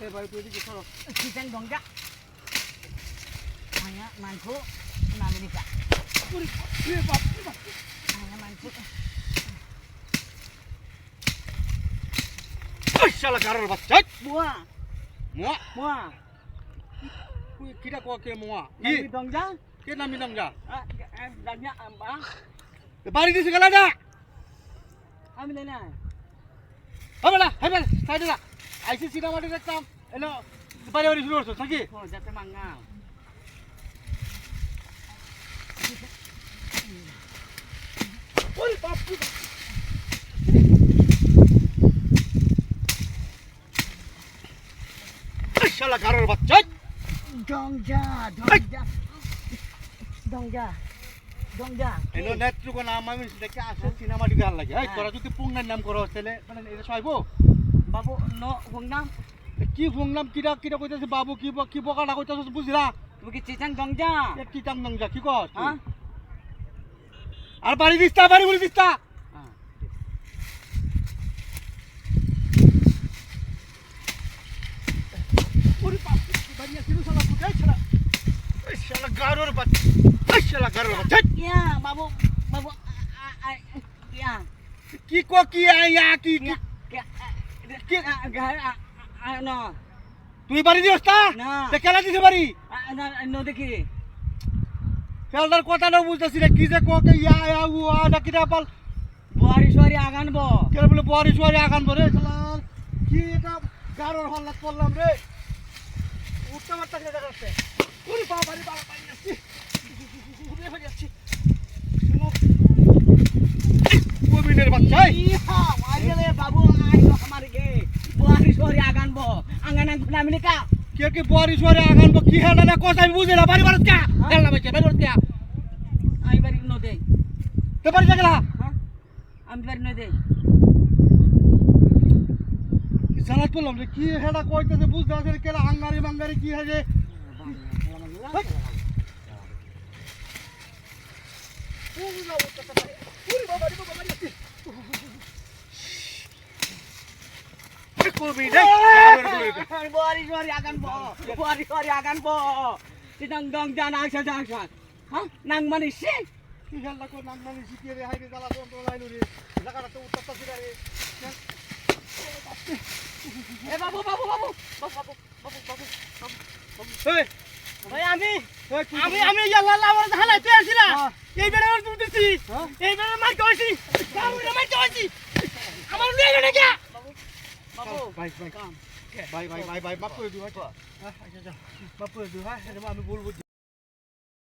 এ ভাই তুই এদিকে সরো। চিকেন বাপ এ বাপ hanya mantu ওই শালা গারোর বাচ্চা মোয়া। buah তুই কিটা কো কে মোয়া? কি? dongja কে নামি ah danya apa বাড়ি দিছে গেলা না ambil ini হবে না হবে সাইডে না আইসি সিনেমাটি দেখতাম। এলো বাড়ি বাড়ি শুরু করছ নাকি? ওরে বাপ। শালা গারোর বাচ্চা এলো নেত্রকো নাম আমি দেখে আসে সিনেমাটি দেখার লাগে। তোরা যদি পুংনার নাম করো তাহলে মানে এটা babu no hungnam কি ফুংনাম কিরা কিরা কইতাছে? বাবু কি কি বকাটা কইতাছে? বুঝলা bagi chicken dongja এ কি টাং নাং যা কি তুই? ah আর বাড়ি দিস্তা বাড়ি বলি দিস্তা ah ওরে বাপ বাড়ি আসিল শালা? এই শালা? এই শালা গারোর বাচ্চা। এই শালা গারোর বাচ্চা। babu babu ah, ah, কি কো কি আয়া কি কি no. তুই বাড়ি দিস তা? না। কেলা দিছে বাড়ি? no no দেখি। খেলদার কথা না বুঝতেছি রে কি যে কো ইয়া ইয়া উ আ না কিটা পাল। বুহারি সুহারি আগান ব। বলে বড়ি সুয়ারি আগান ধরে শালা কি এটা গারোর হল্লাত করলাম রে। উঠতে মারতে দেখা যাচ্ছে। ওরে বাবা রে বাবা বাড়ি আসছি উড়ে বাড়ি আসছি কোমিনের বাচ্চা আঙ্গান আঙ্গুন আমেরিকা কে কে বড়ি সুয়ারি আগান বো কি হেলা না কথা আমি বুঝে না বাড়ি বাড়ি কা হেলা বাচ্চা বাড়ি বাড়ি কা আমি বাড়ি ন দেই তে বাড়ি জাগলা হ্যাঁ আমি বাড়ি ন দেই জানাত বললাম রে কি হেলা কইতেছে বুঝতে আছে কেলা হাঙ্গারি মাঙ্গারি কি হয়ে বুহারি সুহারি আগান ব বুহারি সুহারি আগান ব চিটাং দং জান আসা আসা হ্যাঁ? নাং মানে সে? কি হেলা কই নাঙ্গানি শিখিয়ে রে? হাইরে জ্বালা যন্ত্র লাইলো রে। জায়গাটা তো উত্তরটা ছিল রে। এ বাবু বাবু বাবু। বাবু বাবু বাবু বাবু এই ভাই আমি এই তুই- আমি আমি ইয়াল্লা আমার হালাই তুই আসিলা? হ্যাঁ। এই বেড়া আমার তুলতেছি হ্যাঁ? এই বেড়া মার কইছি কামুরে মার কইছি আমার নিয়ে গেলে কে বাবু ভাই ভাই ভাই ভাই ভাই ভাই মাফ করে দিও হ্যাঁ আচ্ছা আচ্ছা মাফ করে দিও হ্যাঁ আমি বলব